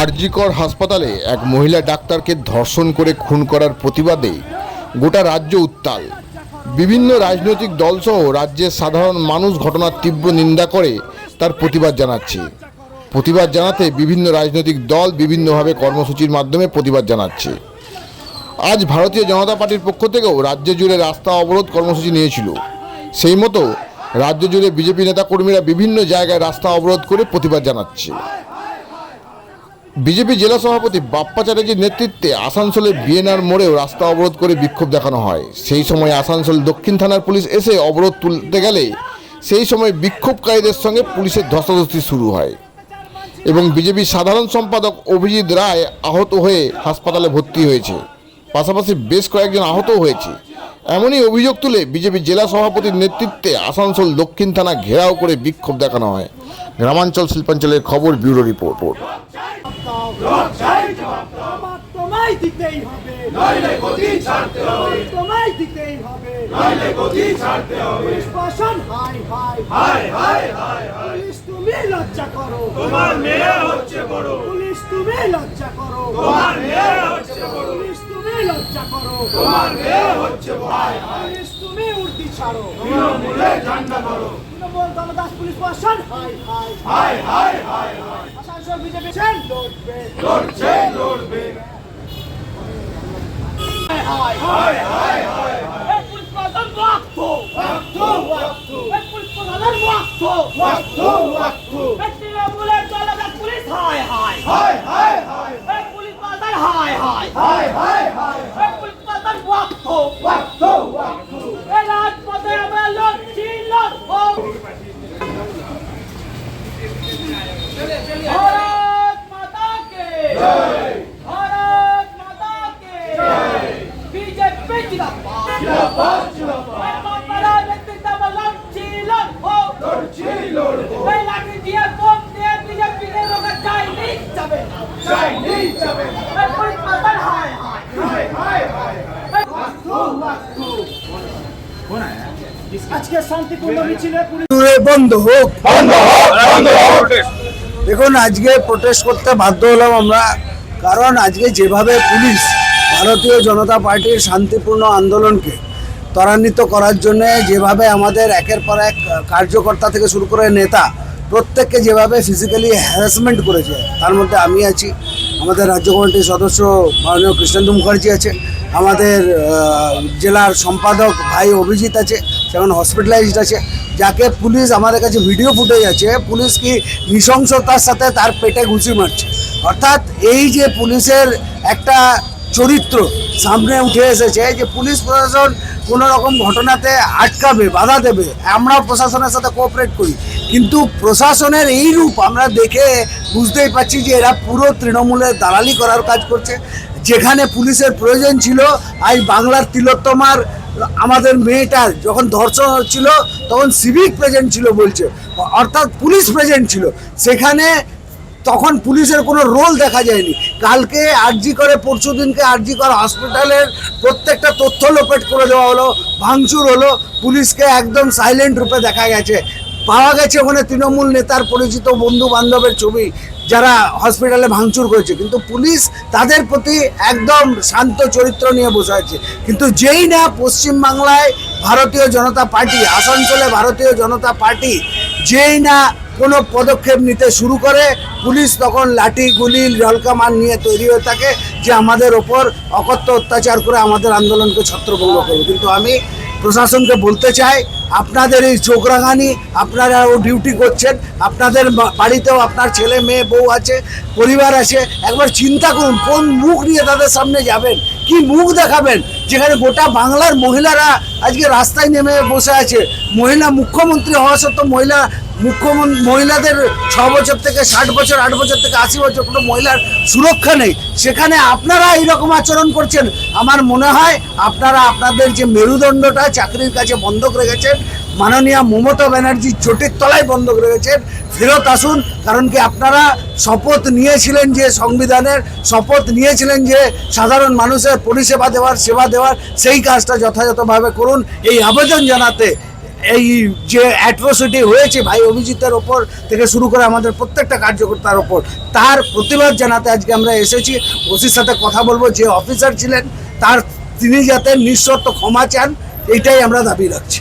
আরজিকর হাসপাতালে এক মহিলা ডাক্তারকে ধর্ষণ করে খুন করার প্রতিবাদে গোটা রাজ্য উত্তাল। বিভিন্ন রাজনৈতিক দলসহ রাজ্যের সাধারণ মানুষ ঘটনার তীব্র নিন্দা করে তার প্রতিবাদ জানাচ্ছে। প্রতিবাদ জানাতে বিভিন্ন রাজনৈতিক দল বিভিন্নভাবে কর্মসূচির মাধ্যমে প্রতিবাদ জানাচ্ছে। আজ ভারতীয় জনতা পার্টির পক্ষ থেকেও রাজ্য জুড়ে রাস্তা অবরোধ কর্মসূচি নিয়েছিল। সেই মতো রাজ্য জুড়ে বিজেপি নেতাকর্মীরা বিভিন্ন জায়গায় রাস্তা অবরোধ করে প্রতিবাদ জানাচ্ছে। বিজেপি জেলা সভাপতি বাপ্পা চ্যাটার্জির নেতৃত্বে আসানসোলের বিএনআর মোড়েও রাস্তা অবরোধ করে বিক্ষোভ দেখানো হয়। সেই সময় আসানসোল দক্ষিণ থানার পুলিশ এসে অবরোধ তুলতে গেলে সেই সময় বিক্ষোভকারীদের সঙ্গে পুলিশের ধস্তাধস্তি শুরু হয় এবং বিজেপির সাধারণ সম্পাদক অভিজিৎ রায় আহত হয়ে হাসপাতালে ভর্তি হয়েছে। পাশাপাশি বেশ কয়েকজন আহত হয়েছে। এমনই অভিযোগ তুলে বিজেপি জেলা সভাপতির নেতৃত্বে আসানসোল দক্ষিণ থানা ঘেরাও করে বিক্ষোভ দেখানো হয়। গ্রামাঞ্চল শিল্পাঞ্চলের খবর ব্যুরো রিপোর্ট। জবাব তোমায় দিতেই হবে। নইলে গদি ছাড়তে হবে। তোমায় দিতেই হবে। নইলে গদি ছাড়তে হবে। প্রশাসন হাই হাই হায় হায় হায় পুলিশ তুমি লজ্জা করো। তোমার মেয়ে হচ্ছে বড়। পুলিশ তুমি লজ্জা করো। তোমার মেয়ে হচ্ছে বড়। পুলিশ তুমি লজ্জা করো। তোমার মেয়ে হচ্ছে বড়। পুলিশ তুমি উর্দি ছাড়ো। তৃণমূলে ঝান্ডা ধরো দলদাস পুলিশ প্রশাসন। হাই হাই হাই হায় হায় হায়। আসানসোল বিজেপি সেন লড়বে। লড়ছে লড়বে। হাই পুলিশ প্রশাসন ওয়াক্ত। ওয়াক্ত ওয়াক্ত। পুলিশ প্রশাসন ওয়াক্ত ওয়াক্ত। ওয়াক্ত এই তৃণমূলের দলদাস পুলিশ হাই হাই হায় হায় হায় এই পুলিশ প্রশাসন হাই হাই হায় হায় হায় এই পুলিশ প্রশাসন ওয়াক্ত ওয়াক্ত ওয়াক্ত এই রাজপথে আমরা লড়ছি লড়বো ভারত মাতা কে ভারত মাতা কে বিজেপি জিন্দাবাদ জিন্দাবাদ জিন্দাবাদ এই মমতারা নেতৃত্বে আমরা লড়ছি লড়বো লড়ছি লড়বো এই লাঠি দিয়ে বোম দিয়ে বিজেপি কে রোকা চাইনি যাবে না চাইনি যাবে না। এই পুলিশ প্রশাসন হায় হায় হায় হায় হায় এই ওয়াক্ত ওয়াক্ত আজকে শান্তিপূর্ণ মিছিলে বন্ধ হোক। বন্ধ হোক বন্ধ হোক। দেখুন আজকে প্রোটেস্ট করতে বাধ্য হলাম আমরা। কারণ আজকে যেভাবে পুলিশ ভারতীয় জনতা পার্টির শান্তিপূর্ণ আন্দোলনকে ত্বরান্বিত করার জন্য যেভাবে আমাদের একের পর এক কার্যকর্তা থেকে শুরু করে নেতা প্রত্যেককে যেভাবে ফিজিক্যালি হ্যারাসমেন্ট করেছে, তার মধ্যে আমি আছি। আমাদের রাজ্য কমিটির সদস্য মাননীয় কৃষ্ণেন্দু মুখার্জি আছে। আমাদের জেলার সম্পাদক ভাই অভিজিৎ আছে, সেখানে হসপিটালাইজড আছে। যাকে পুলিশ আমাদের কাছে ভিডিও ফুটেজ আছে, পুলিশ কি নৃশংসতার সাথে তার পেটে ঘুষি মারছে? অর্থাৎ এই যে পুলিশের একটা চরিত্র সামনে উঠে এসেছে। যে পুলিশ প্রশাসন কোনো রকম ঘটনাতে আটকাবে, বাধা দেবে আমরা প্রশাসনের সাথে কোঅপারেট করি। কিন্তু প্রশাসনের এই রূপ আমরা দেখে বুঝতেই পারছি যে এরা পুরো তৃণমূলের দালালি করার কাজ করছে। যেখানে পুলিশের প্রয়োজন ছিল আজ বাংলার তিলোত্তমার, আমাদের মেয়েটার যখন ধর্ষণ হচ্ছিল, তখন সিভিক প্রেজেন্ট ছিল বলছে, অর্থাৎ পুলিশ প্রেজেন্ট ছিল। সেখানে তখন পুলিশের কোনো রোল দেখা যায়নি। কালকে আরজি করে, পরশু দিনকে আরজি করে হসপিটালের প্রত্যেকটা তথ্য লোপেট করে দেওয়া হলো, ভাঙচুর হলো, পুলিশকে একদম সাইলেন্ট রূপে দেখা গেছে। পাওয়া গেছে ওখানে তৃণমূল নেতার পরিচিত বন্ধু বান্ধবের ছবি, যারা হসপিটালে ভাঙচুর করেছে। কিন্তু পুলিশ তাদের প্রতি একদম শান্ত চরিত্র নিয়ে বসে আছে। কিন্তু যেই না পশ্চিমবাংলায় ভারতীয় জনতা পার্টি, আসানসোলে ভারতীয় জনতা পার্টি, যেই না কোনো পদক্ষেপ নিতে শুরু করে, পুলিশ তখন লাঠি, গুলি জলকামান নিয়ে তৈরি হয়ে থাকে যে আমাদের ওপর অকথ্য অত্যাচার করে আমাদের আন্দোলনকে ছত্রভঙ্গ করবে। কিন্তু আমি প্রশাসনকে বলতে চাই আপনাদের এই চোখ রাঙানি আপনারাও ডিউটি করছেন, আপনাদের বাড়িতেও আপনার ছেলে, মেয়ে, বউ আছে, পরিবার আছে, একবার চিন্তা করুন, কোন মুখ নিয়ে তাদের সামনে যাবেন? কি মুখ দেখাবেন? যেখানে গোটা বাংলার মহিলারা আজকে রাস্তায় নেমে বসে আছে। মহিলা মুখ্যমন্ত্রী হওয়া সত্ত্বেও মহিলা মুখ্যমন্ত্রী মহিলাদের ছ বছর থেকে ষাট বছর, আট বছর থেকে আশি বছর কোনো মহিলার সুরক্ষা নেই। সেখানে আপনারা এইরকম আচরণ করছেন। আমার মনে হয় আপনারা আপনাদের যে মেরুদণ্ডটা চাকরির কাছে বন্ধক রেখেছেন মাননীয় মমতা ব্যানার্জির চোটের তলায় বন্ধক রেখেছেন ফেরত আসুন, কারণ কি আপনারা শপথ নিয়েছিলেন যে সংবিধানের, শপথ নিয়েছিলেন যে সাধারণ মানুষের পরিষেবা দেওয়ার, সেবা দেওয়ার, সেই কাজটা যথাযথভাবে করুন। এই আবেদন জানাতে এই যে অ্যাট্রোসিটি হয়েছে ভাই অভিজিতের ওপর থেকে শুরু করে আমাদের প্রত্যেকটা কার্যকর্তার ওপর, তার প্রতিবাদ জানাতে আজকে আমরা এসেছি। ওসির সাথে কথা বলব, যে অফিসার ছিলেন, তার তিনি যাতে নিঃশর্ত ক্ষমা চান, এইটাই আমরা দাবি রাখছি।